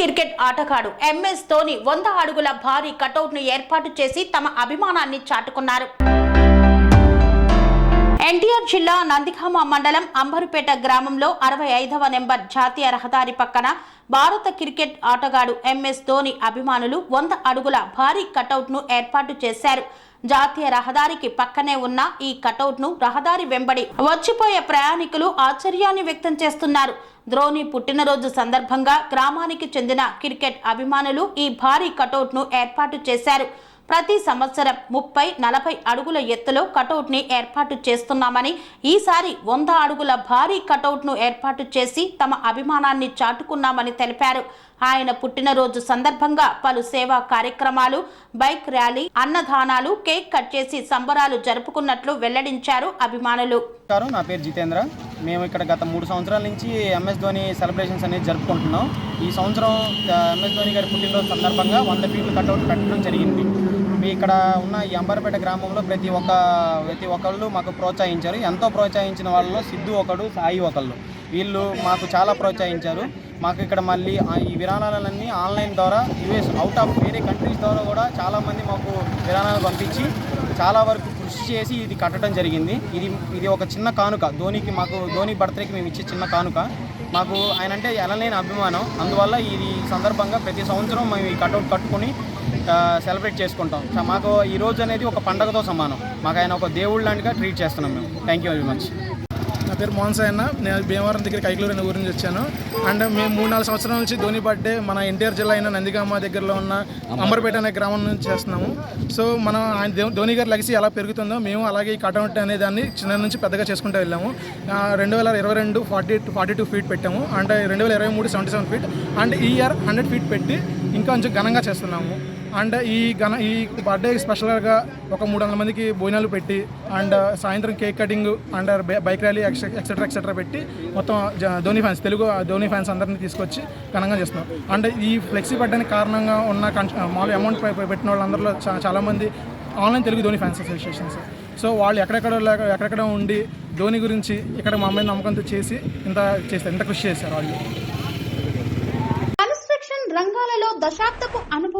Cricket ఆటగాడు MS Dhoni వంద అడుగుల భారీ కటౌట్ను ఏర్పాటు చేసి తమ అభిమానాన్ని చాటుకున్నారు. జిల్లా నందిగామ మండలం అంబరుపేట గ్రామంలో అరవై ఐదవ నెంబర్ జాతీయ రహదారి పక్కన భారత క్రికెట్ ఆటగాడు ఎంఎస్ ధోని అభిమానులు వంద అడుగుల భారీ కటౌట్ను ఏర్పాటు చేశారు. జాతీయ రహదారికి పక్కనే ఉన్న ఈ కటౌట్ను రహదారి వెంబడి వచ్చిపోయే ప్రయాణికులు ఆశ్చర్యాన్ని వ్యక్తం చేస్తున్నారు. ధ్రోని పుట్టినరోజు సందర్భంగా గ్రామానికి చెందిన క్రికెట్ అభిమానులు ఈ భారీ కటౌట్ను ఏర్పాటు చేశారు. ప్రతి సంవత్సరం ముప్పై నలభై అడుగుల ఎత్తులో కటౌట్ని ఏర్పాటు చేస్తున్నామని ఈసారి వంద అడుగుల భారీ కటౌట్ను ఏర్పాటు చేసి తమ అభిమానాన్ని చాటుకున్నామని తెలిపారు. ఆయన పుట్టినరోజు సందర్భంగా పలు సేవా కార్యక్రమాలు బైక్ ర్యాలీ అన్నదానాలు కేక్ కట్ చేసి సంబరాలు జరుపుకున్నట్లు వెల్లడించారు అభిమానులు. నా పేరు జితేంద్ర. మేము ఇక్కడ గత మూడు సంవత్సరాల నుంచి ఎంఎస్ ధోని సెలబ్రేషన్స్ అనేది జరుపుకుంటున్నాం. ఈ సంవత్సరం ఎంఎస్ ధోని గారి పుట్టినరోజు సందర్భంగా వంద ఫీట్లు కట్అవుట్ పెట్టడం జరిగింది. మీ ఇక్కడ ఉన్న ఈ అంబర్పేట గ్రామంలో ప్రతి ఒక్క ప్రతి ఒక్కళ్ళు మాకు ప్రోత్సహించారు. ఎంతో ప్రోత్సహించిన వాళ్ళలో సిద్ధు ఒకడు సాయి ఒకళ్ళు. వీళ్ళు మాకు చాలా ప్రోత్సహించారు. మాకు ఇక్కడ మళ్ళీ ఈ విరాళాలన్నీ ఆన్లైన్ ద్వారా యూఎస్ అవుట్ ఆఫ్ వేరే కంట్రీస్ ద్వారా కూడా చాలామంది మాకు విరాళాలు పంపించి చాలా వరకు కృషి చేసి ఇది కట్టడం జరిగింది. ఇది ఇది ఒక చిన్న కానుక. ధోనికి మాకు ధోని బర్త్డేకి మేము ఇచ్చే చిన్న కానుక. మాకు ఆయన అంటే ఎనలేని అభిమానం. అందువల్ల ఇది సందర్భంగా ప్రతి సంవత్సరం మేము ఈ కట్అవుట్ కట్టుకొని సెలబ్రేట్ చేసుకుంటాం. మాకు ఈ రోజు అనేది ఒక పండగతో సమానం. మాకు ఆయన ఒక దేవుళ్ళ లాంటిగా ట్రీట్ చేస్తున్నాం మేము. థ్యాంక్ యూ వెరీ మచ్ నా పేరు మోహన్ సాయన్న నేను భీమవరం దగ్గర కైకలూరు అనే ఊరి నుంచి వచ్చాను. అండ్ మేము మూడు నాలుగు సంవత్సరాల నుంచి ధోని బర్త్డే మన ఎన్టీఆర్ జిల్లా అయిన నందిగామ దగ్గరలో ఉన్న అంబర్పేట అనే గ్రామం నుంచి చేస్తున్నాము. సో మనం ఆయన ధోని గారి లెగసీ ఎలా పెరుగుతుందో మేము అలాగే ఈ కటౌట్ అనే దాన్ని చిన్న నుంచి పెద్దగా చేసుకుంటూ వెళ్ళాము. రెండు వేల ఇరవై రెండు ఫార్టీ ఫార్టీ టూ ఫీట్ పెట్టాము. అండ్ రెండు వేల ఇరవై మూడు సెవెంటీ సెవెన్ ఫీట్. అండ్ ఈ ఇయర్ హండ్రెడ్ ఫీట్ పెట్టి ఇంకా కొంచెం ఘనంగా చేస్తున్నాము. అండ్ ఈ ఘన ఈ బర్త్డే స్పెషల్గా ఒక మూడు వందల మందికి భోజనాలు పెట్టి అండ్ సాయంత్రం cake cutting and bike rally etcetera etcetera పెట్టి మొత్తం ధోని ఫ్యాన్స్ తెలుగు ధోని ఫ్యాన్స్ అందరినీ తీసుకొచ్చి ఘనంగా చేస్తున్నాం. అండ్ ఈ ఫ్లెక్సీ పెట్టడానికి కారణంగా ఉన్న కన్ మామూలు అమౌంట్ పెట్టిన వాళ్ళందరిలో చాలామంది online Telugu Dhoni fans association sir so వాళ్ళు ఎక్కడెక్కడ ఎక్కడెక్కడ ఉండి ధోని గురించి ఇక్కడ మా అమ్మాయి నమ్మకంతో చేసి ఇంత చేస్తారు ఇంత కృషి చేశారు వాళ్ళు. కన్స్ట్రక్షన్ రంగాలలో దశాబ్దపు అనుభవం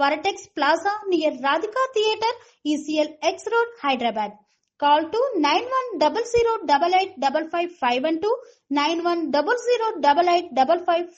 Varatex Plaza near Radhika Theatre, ECL X Road, Hyderabad. Call to 9100885551 91008855